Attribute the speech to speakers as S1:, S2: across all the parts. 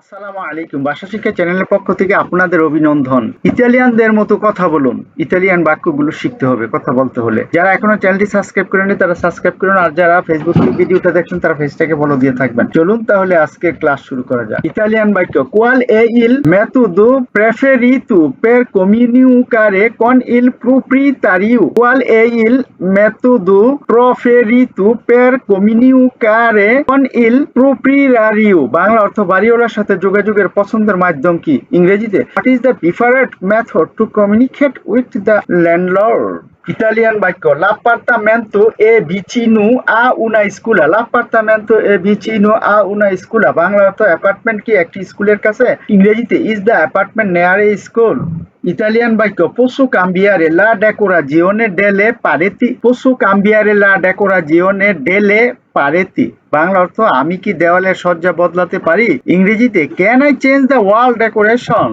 S1: আসসালামু আলাইকুম। ভাষা শিক্ষা চ্যানেলের পক্ষ থেকে আপনাদের অভিনন্দন। ইতালিয়ানদের মতো কথা বলুন। ইতালিয়ান বাক্যগুলো শিখতে হবে কথা বলতে হলে। যারা এখনও চ্যানেলটি সাবস্ক্রাইব করেনি তারা সাবস্ক্রাইব করুন। আর যারা ফেসবুক ভিডিওটা দেখছেন, তারা পেজটাকে ফলো দিয়ে থাকবেন। চলুন তাহলে আজকে ক্লাস শুরু করা যাক। ইতালিয়ান বাক্য কোয়াল এ ইল মেথোডো preferito per comunicare con il proprietario? Qual è il metodo preferito per comunicare con il proprietario? বাংলা অর্থ বাড়িওয়ালার যোগাযোগের পছন্দের মাধ্যম কি? ইংরেজিতে what is the preferred method to communicate with the landlord Italian বাক্য লাপার্তামেন্টো এ বিচিনু আ উনা স্কুলা। লাপার্তামেন্টো এ বিচিনু আ উনা স্কুলা। বাংলা অর্থ, অ্যাপার্টমেন্ট কি একটি স্কুলের কাছে? ইংরেজিতে, ইজ দ্য অ্যাপার্টমেন্ট নেয়ার এ স্কুল? ইতালিয়ান বাক্য পশু কাম্বিয়ারে লা ডেকোরা জিওনে ডেলে পারেতি। পশু কাম্বিয়ারে লা ডেকোরা জিওনে ডেলে পারেতি। বাংলা অর্থ, আমি কি দেওয়ালের সজ্জা বদলাতে পারি? ইংরেজিতে, can I change the world decoration?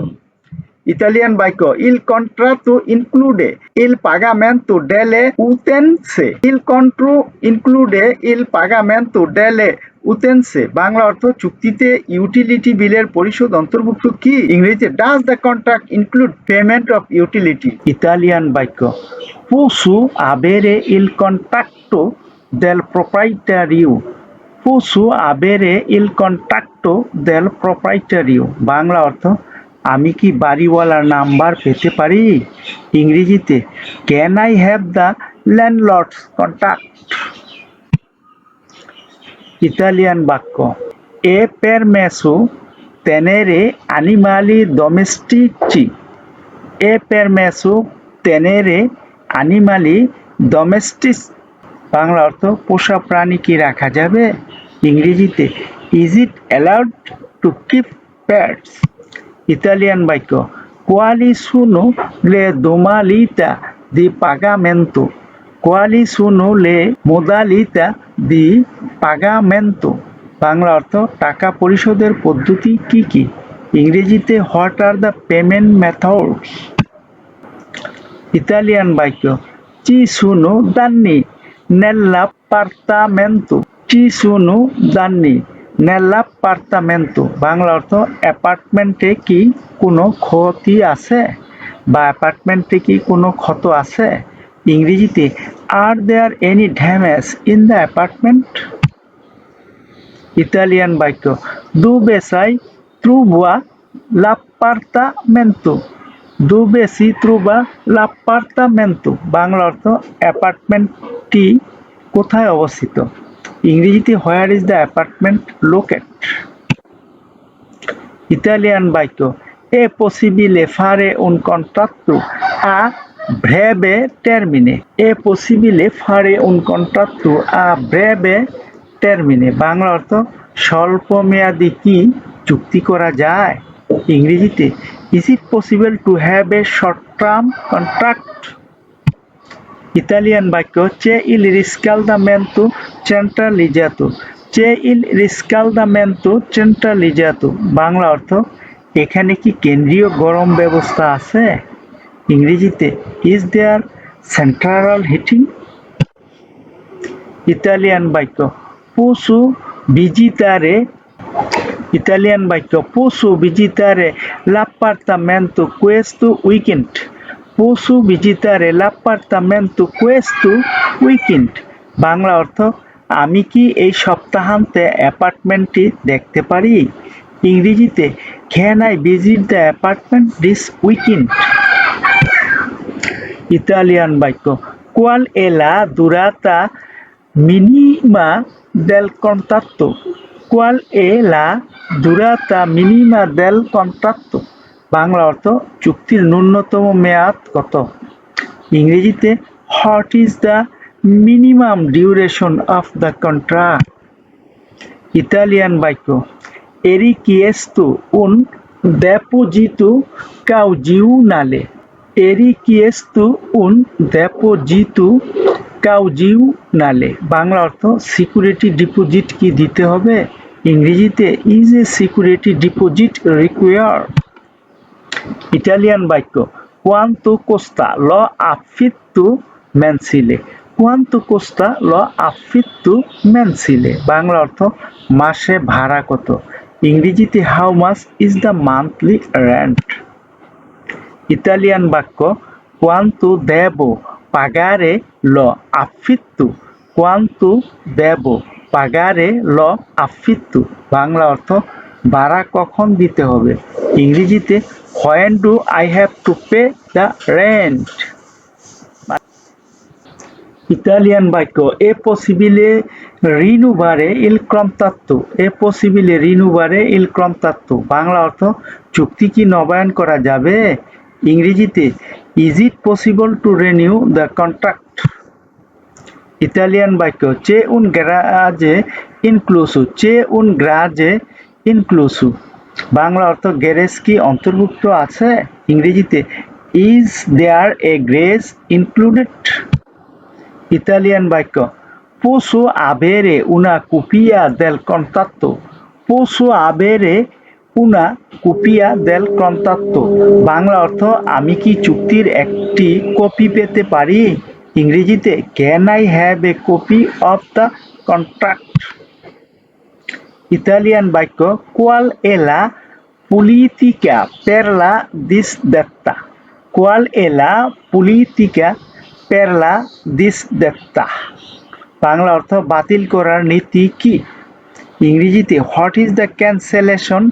S1: Italian বাক্য ইল কন্ট্রাটু ইনক্লুডে ইল পাগামেন্টু ডেলে উতেনসে ইল কন্ট্রু ইনক্লুডে ইল পাগামেন্টু ডেলে উতেনসে বাংলা অর্থ চুক্তিতে ইউটিলিটি বিলের পরিশোধ অন্তর্ভুক্ত কি? ইংরেজিতে does the contract include payment of utility Italian বাক্য পুসু আবেরে ইল কন্ট্রাক্টো দেল প্রোপ্রাইটারিউ পুসু আবেরে ইল কন্ট্রাক্টো দেল প্রোপ্রাইটারিউ বাংলা অর্থ আমি কি বাড়িওয়ালার নাম্বার পেতে পারি? ইংরেজিতে can I have the landlord's contact Italian বাক্য। এ permesso, tenere animali domestici. এ permesso, tenere animali domestici. Bangla অর্থ, পোষা প্রাণী কি রাখা যাবে? ইংরেজিতে is it allowed to keep pets Italian বাক্য। কোয়ালি সুনো লে দোমালিতা দি পাগামেন্তো। কোয়ালি সুনো লে মোদালিতা দি পাগামেন্তো। বাংলা অর্থ, টাকা পরিশোধের পদ্ধতি কি কি? ইংরেজিতে, what are the payment methods? Italian বাক্য চি সুনো দান্নি নেল্লাপার্তামেন্তো। চি সুনো দান্নি নেল্লাপার্তামেন্তো বাংলা অর্থ, অ্যাপার্টমেন্টে কি কোনো ক্ষতি আছে? বা, অ্যাপার্টমেন্টে কি কোনো ক্ষত আছে? ইংরেজিতে are there any damage in the apartment Italian বাক্য sai trova l'appartamento dove si trova l'appartamento বাংলা অর্থ, অ্যাপার্টমেন্টটি কোথায় অবস্থিত? ইংরেজিতে where is the apartment locate Italian বাক্য è possibile fare un contratto? a breve termine è possibile fare un contratto? a breve termine, Bangla অর্থ স্বল্প মেয়াদি কি চুক্তি করা যায়? ইংরেজিতে is it possible to have a short term contract Italian বাক্য চে ইল riscaldamento centralizzato? চে ইল riscaldamento centralizzato? বাংলা অর্থ, এখানে কি কেন্দ্রীয় গরম ব্যবস্থা আছে? ইংরেজিতে is there central heating Italian বাক্য, পশু ভিজিতারে ইতালিয়ান বাক্য, পশু ভিজিতারে l'appartamento questo weekend? পশু ভিজিতারে l'appartamento questo উইকেন্ড। বাংলা অর্থ, আমি কি এই সপ্তাহান্তে অ্যাপার্টমেন্টটি দেখতে পারি? ইংরেজিতে can I visit the apartment this weekend Italian বাক্য কোয়াল এলা দুরাতা মিনিমা দেল কন্ট্রাক্টো কোয়াল এ লা দুরাতা মিনিমা দেল কন্ট্রাক্টো বাংলা অর্থ চুক্তির ন্যূনতম মেয়াদ কত? ইংরেজিতে what is the minimum duration of the contract Italian বাক্য এরি chiesto un deposito causionale এরি chiesto un deposito causionale Bangla অর্থ সিকিউরিটি ডিপোজিট কি দিতে হবে? ইংরেজিতে is a security deposit require Italian বাক্য কোয়ান্তো কোস্তা ল আফিত্তু মেনসিলে কোয়ান্তো কোস্তা ল আফিত্তু মেনসিলে বাংলা অর্থ, মাসে ভাড়া কত? ইংরেজিতে how much is the monthly rent Italian বাক্য কোয়ান্তু দেব পাগারে ল আফিত্তু কোয়ান্তু দেব পাগারে ল আফিত্তু বাংলা অর্থ, ভাড়া কখন দিতে হবে? ইংরেজিতে when do I have to pay the rent Italian বাক্য এ পসিবিলে রিনুবারে ইল ক্রমতাত্ত্ব এ পসিবিলে রিনুবারে ইল ক্রমতাত্ত্ব বাংলা অর্থ, চুক্তি কি নবায়ন করা যাবে? ইংরেজিতে is it possible to renew the contract Italian বাক্য চে উন গ্রাজে ইনক্লুসু চে উন গ্রাজে ইনক্লুসু বাংলা অর্থ গ্যারেজ কি অন্তর্ভুক্ত আছে? ইংরেজিতে is there a garage included Italian বাক্য পোসো আবেরে উনা কুপিয়া দেল কন্তাত্তো পোসো আবেরে উনা কুপিয়া দেল কন্তাত্তো বাংলা অর্থ, আমি কি চুক্তির একটি কপি পেতে পারি? ইংরেজিতে can I have a copy of the contract Italian বাক্য কোয়াল এলা পুলিতিকা পেরলা দিস দেত্তা কোয়াল এলা পুলিতিকা পেরলা দিস দেত্তা বাংলা অর্থ, বাতিল করার নীতি কি? ইংরেজিতে what is the cancellation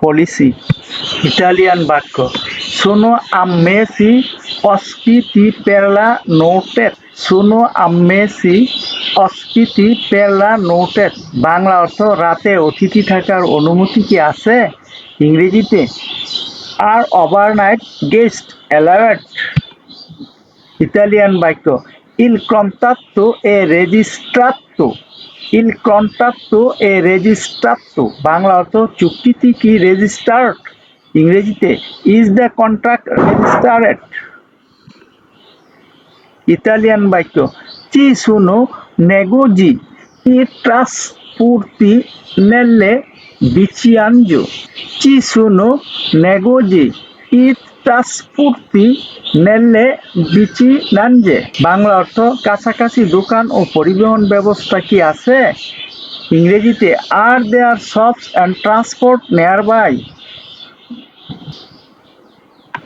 S1: policy Italian বাক্য সোনো আম্মেসি অস্পিতি পেরলা নোটেড সোনো আম্মেসি অস্পিতি পেলা নোটেড বাংলা অর্থ রাতে অতিথি থাকার অনুমতি কি আছে? ইংরেজিতে are overnight guest allowed Italian বাক্য ইল কন্টাত্তো এ রেজিস্ট্রাত্তো ইল কন্টাত্তো এ রেজিস্ট্রাত্তো বাংলা অর্থ, চুক্তিটি কি রেজিস্টার্ড ইংরেজিতে is the contract registered Italian বাক্য। চি সুনো নেগোজি ই ট্রাসপূর্তি নেল্লে বিচিয়াঞ্জো চি সুনো নেগোজি ই ট্রাসপূর্তি নেল্লে বিচি নানজে। বাংলা অর্থ, কাছাকাছি দোকান ও পরিবহন ব্যবস্থা কি আছে? ইংরেজিতে, are there shops and transport nearby.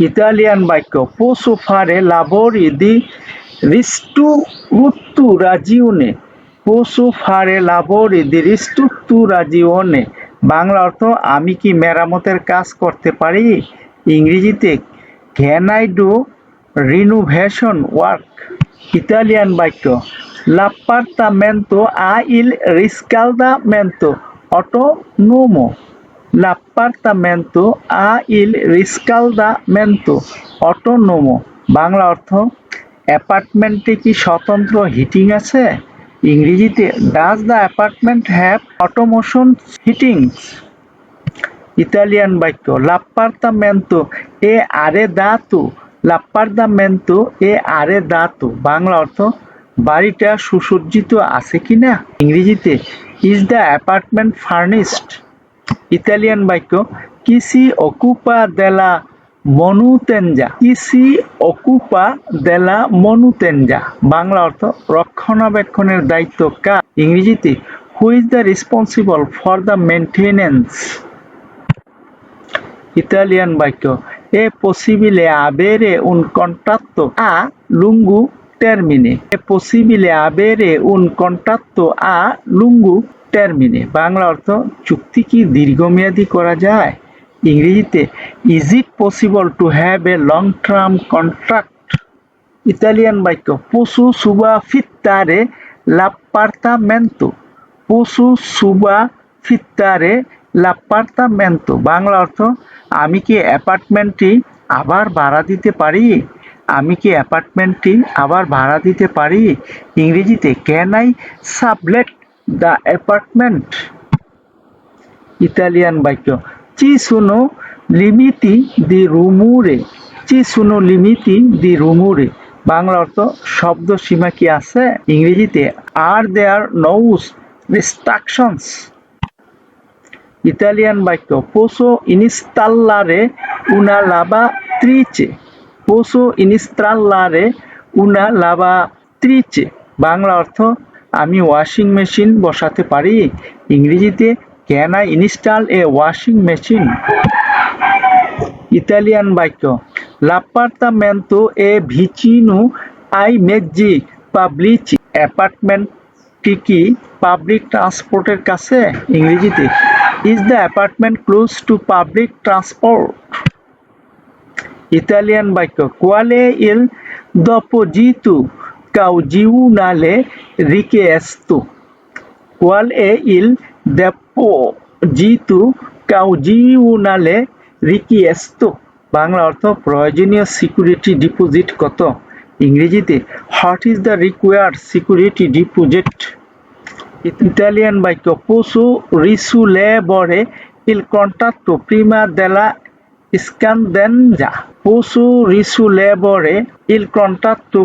S1: Italian বাক্য পোসো ফারে লাবোরি দি রুত্তু রাজিউনে, পোসো ফারে লাবোরি দি রিস্টুত্তু রাজিউনে। বাংলা অর্থ, আমি কি মেরামতের কাজ করতে পারি? ইংরেজিতে can I do renovation work Italian বাক্য লাপ্পার্তামেন্তো আ ইল রিস্কালদামেন্তো অটোনোমো লাপ্পার্তামেন্তো আ ইল রিস্কালদা মেন্তো অটো নোমো বাংলা অর্থ অ্যাপার্টমেন্টে কি স্বতন্ত্র হিটিং আছে? ইংরেজিতে does the apartment have automation heatings Italian বাক্য লাপ্পার্তামেন্তো এ আরে দাতু লাপ্পার্তামেন্তো এ আরে দাতু বাংলা অর্থ, বাড়িটা সুসজ্জিত আছে কিনা? ইংরেজিতে is the apartment furnished Italian বাক্য কিসি অকুপা দেলা মনুতেঞ্জা ইসি অকুপা দেলা মনুতেঞ্জা বাংলা অর্থ রক্ষণাবেক্ষণের দায়িত্ব কা ইংরেজিতে who is the responsible for the maintenance Italian বাক্য è possibile avere un contatto a lungo termine è possibile avere উন contatto আ লুঙ্গু termine বাংলা অর্থ চুক্তি কি দীর্ঘমেয়াদী করা যায়? ইংরেজিতে is it possible to have a long term contract Italian বাক্য পশু সুবা ফিত্তারে লাপ্পার্তামেন্তো পশু সুবা ফিত্তারে লাপ্পার্তামেন্তো বাংলা অর্থ, আমি কি অ্যাপার্টমেন্টটি আবার ভাড়া দিতে পারি? আমি কি অ্যাপার্টমেন্টটি আবার ভাড়া দিতে পারি? ইংরেজিতে can I sublet the apartment Italian বাক্য চি সুনো লিমিতি দি রুমুরে, চি সুনো লিমিতি দি রুমুরে। বাংলা অর্থ শব্দ সীমা কি আছে? ইংরেজিতে আর দেয়ার নৌস রিস্ট্রাকশনস ইতালিয়ান বাক্য পোসো ইনিস্তাল্লারে উনা লাবা ত্রিচে পোসো ইনিস্তাল্লারে উনা লাবা ত্রিচে বাংলা অর্থ, আমি ওয়াশিং মেশিন বসাতে পারি। ইংরেজিতে can I install a washing machine Italian বাক্য লাপার্তামেন্টো এ ভিচিনো আই মেজি পাবলিচি অ্যাপার্টমেন্টটি কি পাবলিক ট্রান্সপোর্টের কাছে? ইংরেজিতে। Is the apartment close to public transport Italian বাক্য কোয়ালে ইল Italian baicco. Qual è il deposito কোয়াল richiesto? ইল è il deposito cauginale richiesto? Bangla অর্থ প্রয়োজনীয় সিকিউরিটি ডিপোজিট কত? ইংরেজিতে, what is the required security deposit? Italian বাক্য পশু রিসুলেবরে il contatto prima della scandenza পশু রিসুলেবরে il contatto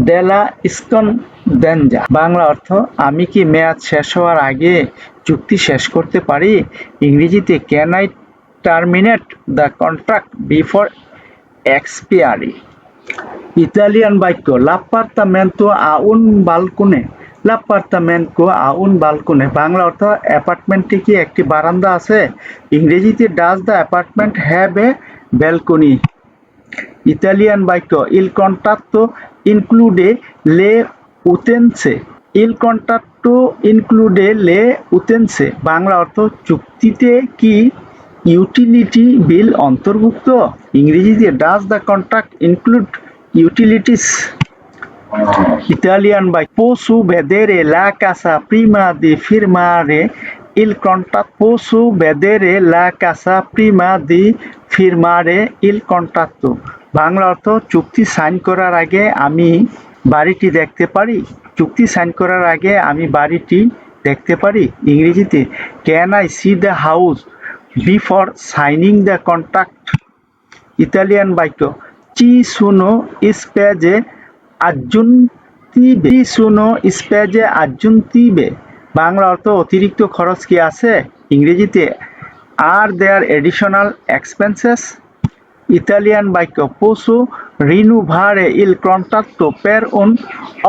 S1: prima della scandenza Bangla অর্থ, আমি কি মেয়াদ শেষ হওয়ার আগে চুক্তি শেষ করতে পারি? ইংরেজিতে can I terminate the contract before expiry Italian বাক্য লাপার্তামেন্টো আ un balcone. লাপার্তামেন্টো আ un balcone. বাংলা অর্থ অ্যাপার্টমেন্টে কি একটি বারান্দা আছে? ইংরেজিতে does the apartment have a balcony Italian বাক্য ইল কন্ট্রাক্টো ইনক্লুডে লে উতেনসে ইল কন্ট্রাক্টো ইনক্লুডে লে উতেনসে বাংলা অর্থ, চুক্তিতে কি ইউটিলিটি বিল অন্তর্ভুক্ত? ইংরেজিতে does the contract include utilities Italian by posso vedere la casa prima di firmare. Il contratto posso vedere la casa prima di firmare ইল contratto. বাংলা অর্থ চুক্তি সাইন করার আগে আমি বাড়িটি দেখতে পারি? চুক্তি সাইন করার আগে আমি বাড়িটি দেখতে পারি ইংরেজিতে। Can I see the house before signing the contract Italian বাক্য। চি সুনো স্পেজে আজুন্তিবে চি সুনো স্পেজে আজুন্তিবে বাংলা অর্থ অতিরিক্ত খরচ কি আছে? ইংরেজিতে are there additional expenses Italian বাক্য পশু রিনুভারে কন্ট্রাক্টো পের উন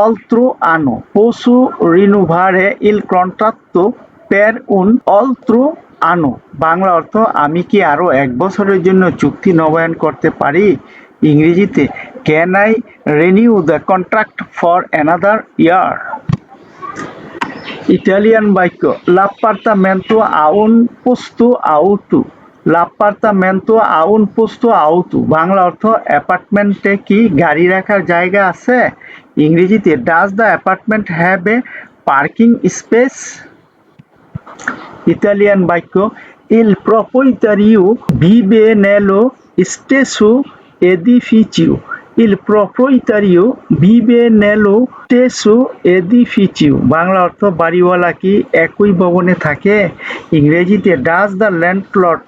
S1: অলত্রো আনো। পশু রিনুভারে ইল কন্ট্রাক্টো পের উন অলত্রো আনো। বাংলা অর্থ, আমি কি আরও এক বছরের জন্য চুক্তি নবায়ন করতে পারি? ইংরেজিতে, can I renew the contract for another year? Italian বাক্য লাপার্তামেন্টো আউন পোস্তো আউটু। লাপার্তামেন্টো আউন, পোস্তো, আউতু। বাংলা অর্থ অ্যাপার্টমেন্টে কি গাড়ি রাখার জায়গা আছে? ইংরেজিতে does the apartment have a parking space Italian বাক্য, il ভি বে নেলো স্টেসু edificio ইল প্রপ্রইতারিও বিবে নেলো টেসো এদি ফিচিও বাংলা অর্থ বাড়িওয়ালা কি একই ভবনে থাকে? ইংরেজিতে does the landlord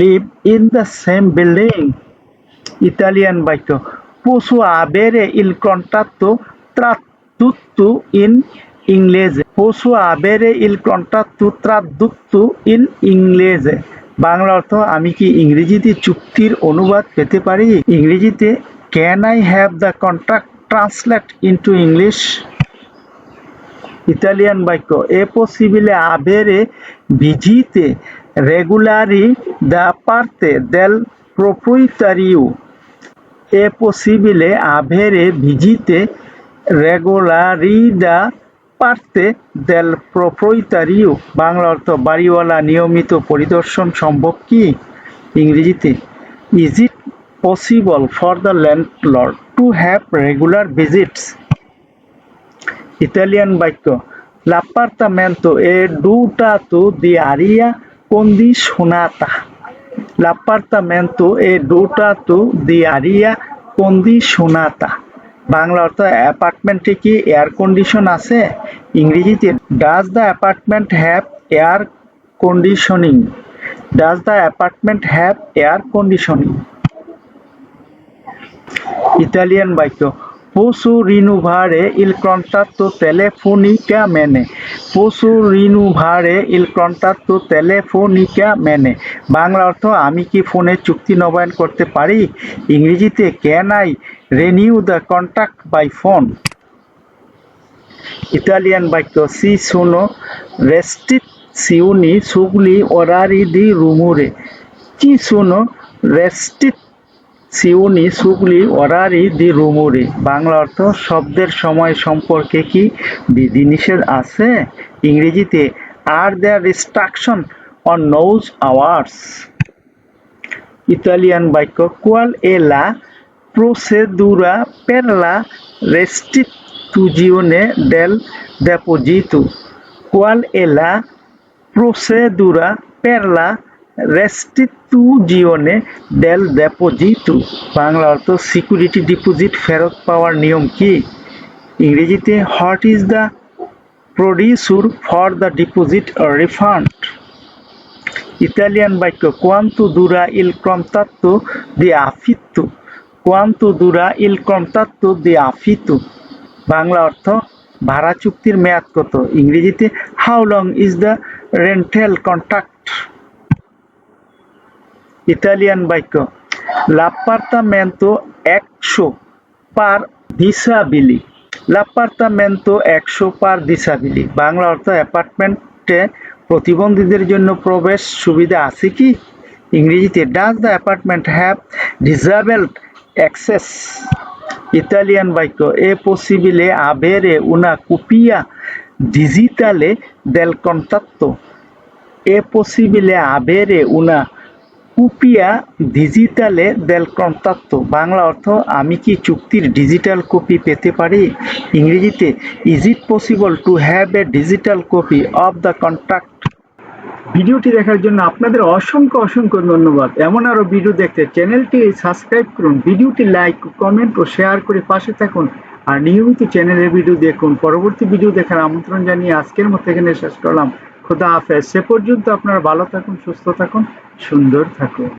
S1: live in the same building Italian বাক্য। পশু আবেরে ইল কন্টাত্তো ত্রাত্তুত্তু ইন ইংলেজ পশু আবেরে ইল কন্টাত্তু ত্রাত্তুত্তু ইন ইংলেজ বাংলা অর্থ, আমি কি ইংরেজিতে চুক্তির অনুবাদ পেতে পারি? ইংরেজিতে can I have the contract translate into English Italian বাক্য এ পসিবিলে আভেরে ভিজিতে রেগুলারি দ্য পার্তে দেল প্রোপ্রইতারিউ è possibile avere visite regolari da parte del proprietario? বাংলা অর্থ, বাড়িওয়ালা, নিয়মিত পরিদর্শন সম্ভব কি? ইংরেজিতে is it for the landlord to have regular visits Italian বাক্য l'appartamento è dotato di aria condizionata. L'appartamento è dotato di aria সোনাতা Bangla অর্থ অ্যাপার্টমেন্টে কি এয়ার কন্ডিশন আছে ইংরেজিতে does the apartment have air conditioning does the apartment have air conditioning Italian বাক্য Posso rinnovare il contratto telefonicamente. Posso rinnovare il contratto telefonicamente. Bangla অর্থ, আমি কি ফোনে চুক্তি নবায়ন করতে পারি ইংরেজিতে, can I renew the contract by phone Italian বাক্য, সি সোনো রেস্টিটস সিউনি সুগলি ওরারি দি রুমুরে চি সোনো রেস্টিট সিউনি, সুগলি, ওরারি দি রুমুরে। বাংলা অর্থ শব্দের সময় সম্পর্কে কি বিধিনিষেধ আছে? ইংরেজিতে are there restriction on noise hours Italian বাক্য কোয়াল এ লা procedura per la restituzione del deposito? Qual è la restituzione del Bangla অর্থ সিকিউরিটি ডিপোজিট ফেরত পাওয়ার নিয়ম কি? ইংরেজিতে, what is the procedure for the deposit refund? Italian বাক্য কোয়ান্তো দুরা ইল কন্তাত্তো দি আফিত্তো কোয়ান্তো দুরা ইল কন্তাত্তো দি আফিত্তো বাংলা অর্থ, ভাড়া চুক্তির মেয়াদ কত? ইংরেজিতে how long is the rental contract Italian বাক্য লাপার্তামেন্তো একশো পার দিসাবিলি লাপার্তামেন্তো একশো পার দিসাবিলি বাংলা অর্থ অ্যাপার্টমেন্টে প্রতিবন্ধীদের জন্য প্রবেশ সুবিধা আছে কি? ইংরেজিতে does the apartment have disabled access Italian বাক্য এ পসিবিলে আবেরে উনা কুপিয়া ডিজিটালে দেল কন্টাত্তো এ পসিবিলে আবেরে উনা কুপিয়া ডিজিটালে দেল কন্টাত্তো বাংলা অর্থ, আমি কি চুক্তির ডিজিটাল কপি পেতে পারি? ইংরেজিতে is it possible to have a digital copy of the contract ভিডিওটি দেখার জন্য আপনাদের অসংখ্য অসংখ্য ধন্যবাদ। এমন আরও ভিডিও দেখতে চ্যানেলটি সাবস্ক্রাইব করুন, ভিডিওটি লাইক, কমেন্ট ও শেয়ার করে পাশে থাকুন, আর নিয়মিত চ্যানেলের ভিডিও দেখুন। পরবর্তী ভিডিও দেখার আমন্ত্রণ জানিয়ে আজকের মতো এখানে শেষ করলাম। খোদা হাফেজ। সে পর্যন্ত আপনারা ভালো থাকুন সুস্থ থাকুন সুন্দর থাকুন।